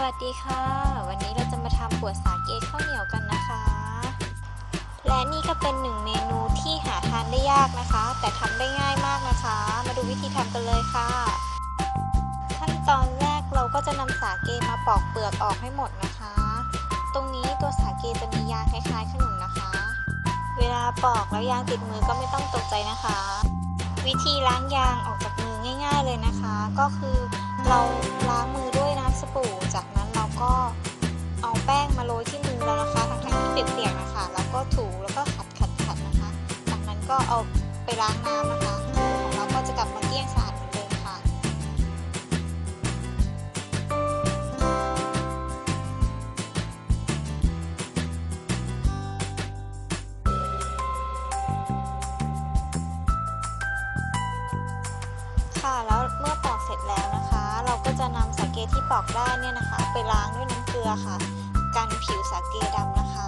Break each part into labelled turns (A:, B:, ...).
A: สวัสดีค่ะ วันนี้เราจะมาทำบวดสาเกข้าวเหนียวกันนะคะ และนี่ก็เป็นหนึ่งเมนูที่หาทานได้ยากนะคะ แต่ทำได้ง่ายมากนะคะ มาดูวิธีทำกันเลยค่ะ ขั้นตอนแรกเราก็จะนำสาเกมาปอกเปลือกออกให้หมดนะคะ ตรงนี้ตัวสาเกจะมียางคล้ายๆขนุนนะคะ เวลาปอกแล้วยางติดมือก็ไม่ต้องตกใจนะคะ วิธีล้างยางออกจากมือง่าย ๆเลยนะคะ ก็คือ เราล้างมือด้วยน้ำสบู่ จากนั้นเราก็เอาแป้งมาโรยที่มือเรานะคะทั้งทั้งที่เปียกๆนะคะ แล้วก็ถูแล้วก็ขัดขัดขัดนะคะ จากนั้นก็เอาไปล้างน้ำนะคะ จะนำสาเกที่ปอกได้เนี่ยนะคะ ไปล้างด้วยน้ำเกลือค่ะ กันผิวสาเกดำนะคะ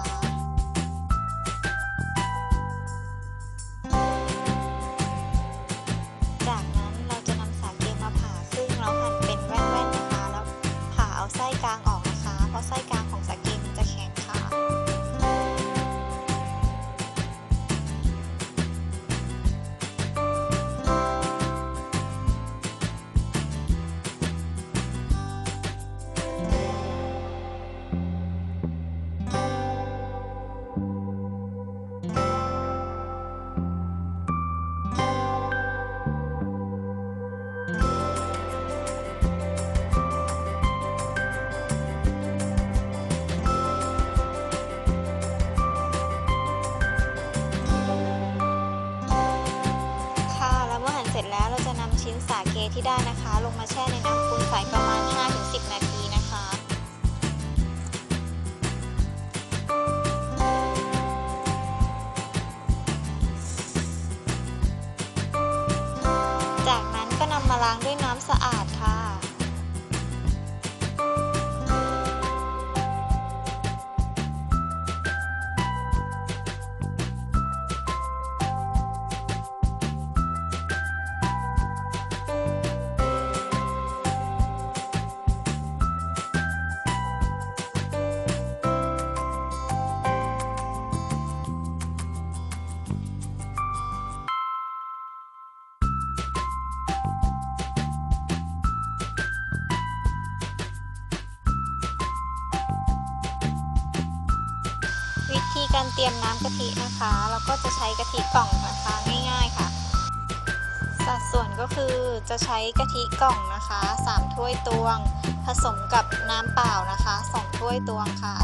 A: ที่ได้นะคะ การเตรียมน้ำกะทินะคะ เราก็จะใช้กะทิกล่องนะคะง่าย ๆค่ะ สัดส่วนก็คือจะใช้กะทิกล่องนะคะ 3 ถ้วยตวง ผสมกับน้ำเปล่านะคะ 2 ถ้วยตวงค่ะ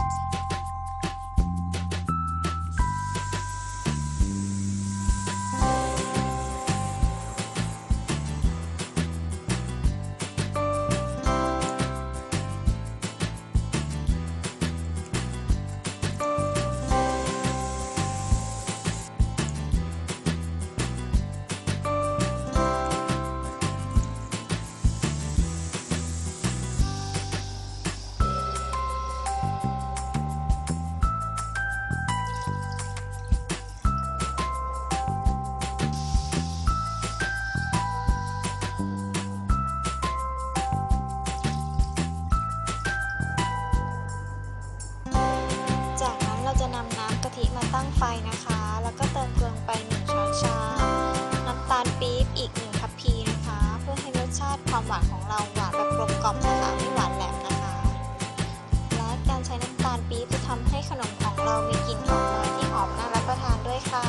A: ไฟนะคะ แล้วก็เติมเกลือลงไป 1 ช้อนชา น้ำตาลปี๊บอีก1ทัพพีนะคะ เพื่อให้รสชาติความหวานของเราหวานแบบกลมกล่อมนะคะไม่หวานแหลมนะคะ และการใช้น้ำตาลปี๊บจะทำให้ขนมของเรามีกลิ่นออกมาที่หอมน่ารับประทานด้วยค่ะ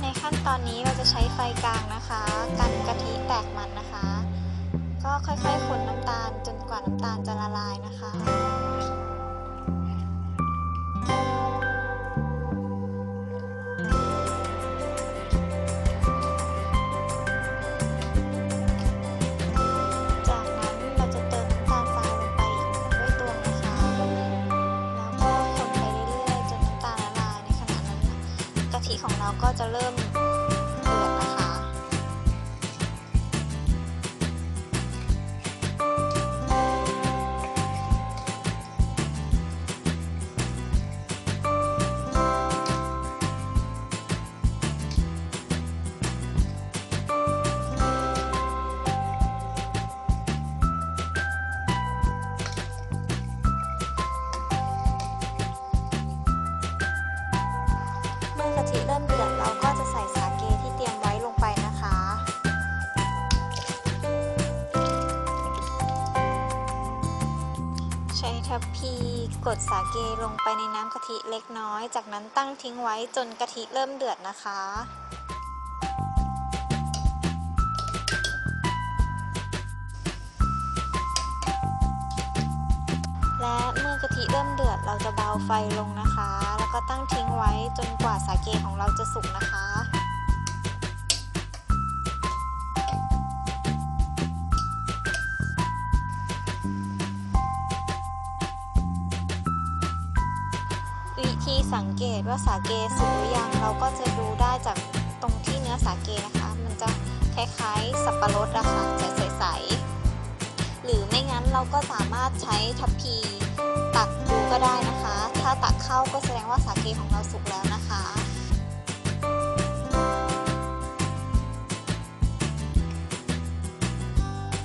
A: ในขั้นตอนนี้เราจะใช้ไฟกลางนะคะกันกะทิแตกมันนะคะ ก็ค่อยๆคนน้ำตาลจนกว่าน้ำตาลจะละลายนะคะ จะเริ่ม ทัพพีกดสาเกลงไปในน้ำกะทิเล็กน้อย จากนั้นตั้งทิ้งไว้จนกะทิเริ่มเดือดนะคะ และเมื่อกะทิเริ่มเดือดเราจะเบาไฟลงนะคะ แล้วก็ตั้งทิ้งไว้จนกว่าสาเกของเราจะสุกนะคะ ธีสังเกตว่าสาเกสุกหรือยังเราก็จะดูได้จากตรงที่เนื้อสาเกนะคะ มันจะคล้ายๆ สับปะรดอะค่ะจะใสๆหรือไม่งั้นเราก็สามารถใช้ทัพพีตักดูก็ได้นะคะ ถ้าตักเข้าก็แสดงว่าสาเกของเราสุกแล้วนะคะ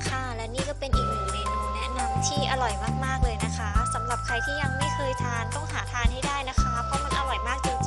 A: ค่ะและนี่ก็เป็นอีกหนึ่งเมนูแนะนำที่อร่อยมากๆเลย ใครที่ยังไม่เคยทานต้องหาทานให้ได้นะคะ เพราะมันอร่อยมากจริง